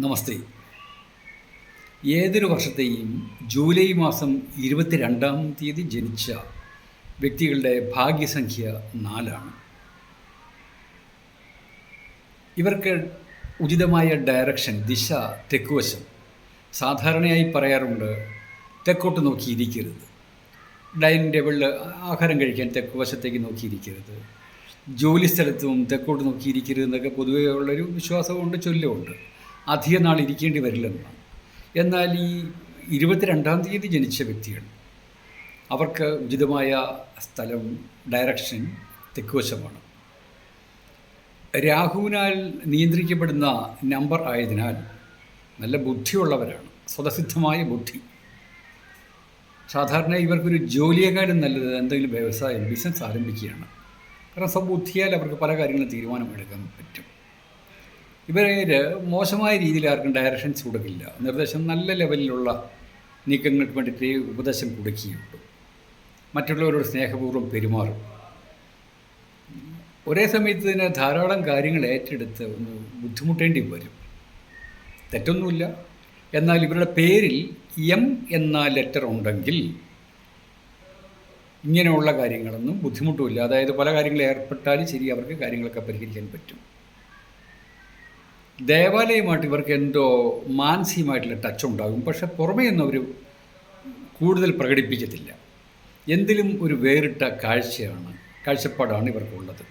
നമസ്തേ. ഏതൊരു വർഷത്തെയും ജൂലൈ മാസം ഇരുപത്തിരണ്ടാം തീയതി ജനിച്ച വ്യക്തികളുടെ ഭാഗ്യസംഖ്യ നാലാണ്. ഇവർക്ക് ഉചിതമായ ഡയറക്ഷൻ ദിശ തെക്കുവശം സാധാരണയായി പറയാറുണ്ട് തെക്കോട്ട് നോക്കിയിരിക്കരുത്. ഡൈനിങ് ടേബിളിൽ ആഹാരം കഴിക്കാൻ തെക്കുവശത്തേക്ക് നോക്കിയിരിക്കരുത്. ജോലി സ്ഥലത്തും തെക്കോട്ട് നോക്കിയിരിക്കരുത് എന്നൊക്കെ പൊതുവേ ഉള്ളൊരു വിശ്വാസമുണ്ട് ചൊല്ലുമുണ്ട്. അധിക നാൾ ഇരിക്കേണ്ടി വരില്ലെന്നാണ് എന്നാൽ ഈ ഇരുപത്തിരണ്ടാം തീയതി ജനിച്ച വ്യക്തികൾ അവർക്ക് ഉചിതമായ സ്ഥലം ഡയറക്ഷൻ തെക്കുവശമാണ്. രാഹുവിനാൽ നിയന്ത്രിക്കപ്പെടുന്ന നമ്പർ ആയതിനാൽ നല്ല ബുദ്ധിയുള്ളവരാണ് സ്വതസിദ്ധമായ ബുദ്ധി. സാധാരണ ഇവർക്കൊരു ജോലിയെക്കാളും നല്ലത് എന്തെങ്കിലും വ്യവസായം ബിസിനസ് ആരംഭിക്കുകയാണ്. കാരണം സ്വബുദ്ധിയാൽ അവർക്ക് പല കാര്യങ്ങളും തീരുമാനമെടുക്കാൻ പറ്റും. ഇവരെ മോശമായ രീതിയിൽ ആർക്കും ഡയറക്ഷൻസ് കൊടുക്കില്ല. നിർദ്ദേശം നല്ല ലെവലിലുള്ള നീക്കങ്ങൾക്ക് വേണ്ടിയിട്ട് ഉപദേശം കൊടുക്കുകയുള്ളൂ. മറ്റുള്ളവരോട് സ്നേഹപൂർവം പെരുമാറും. ഒരേ സമയത്ത് തന്നെ ധാരാളം കാര്യങ്ങൾ ഏറ്റെടുത്ത് ഒന്ന് ബുദ്ധിമുട്ടേണ്ടി വരും. തെറ്റൊന്നുമില്ല. എന്നാൽ ഇവരുടെ പേരിൽ എം എന്ന ലെറ്റർ ഉണ്ടെങ്കിൽ ഇങ്ങനെയുള്ള കാര്യങ്ങളൊന്നും ബുദ്ധിമുട്ടുമില്ല. അതായത് പല കാര്യങ്ങളിൽ ഏർപ്പെട്ടാലും ശരി അവർക്ക് കാര്യങ്ങളൊക്കെ പരിഹരിക്കാൻ പറ്റും. ദേവാലയമായിട്ട് ഇവർക്ക് എന്തോ മാനസികമായിട്ടുള്ള ടച്ച് ഉണ്ടാകും. പക്ഷെ പുറമേ ഒന്നും അവർ കൂടുതൽ പ്രകടിപ്പിക്കത്തില്ല. എന്തിലും ഒരു വേറിട്ട കാഴ്ചയാണ് കാഴ്ചപ്പാടാണ് ഇവർക്കുള്ളത്.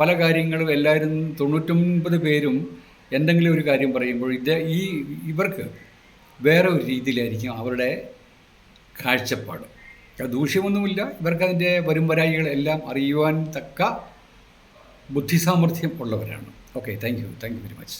പല കാര്യങ്ങളും എല്ലാവരും തൊണ്ണൂറ്റൊമ്പത് പേരും എന്തെങ്കിലും ഒരു കാര്യം പറയുമ്പോൾ ഇത് ഈ ഇവർക്ക് വേറെ ഒരു രീതിയിലായിരിക്കും അവരുടെ കാഴ്ചപ്പാട്. ദൂഷ്യമൊന്നുമില്ല. ഇവർക്കതിന്റെ വരും വരായികളെല്ലാം അറിയുവാൻ തക്ക ബുദ്ധിസാമർഥ്യം ഉള്ളവരാണ്. Okay thank you thank you very much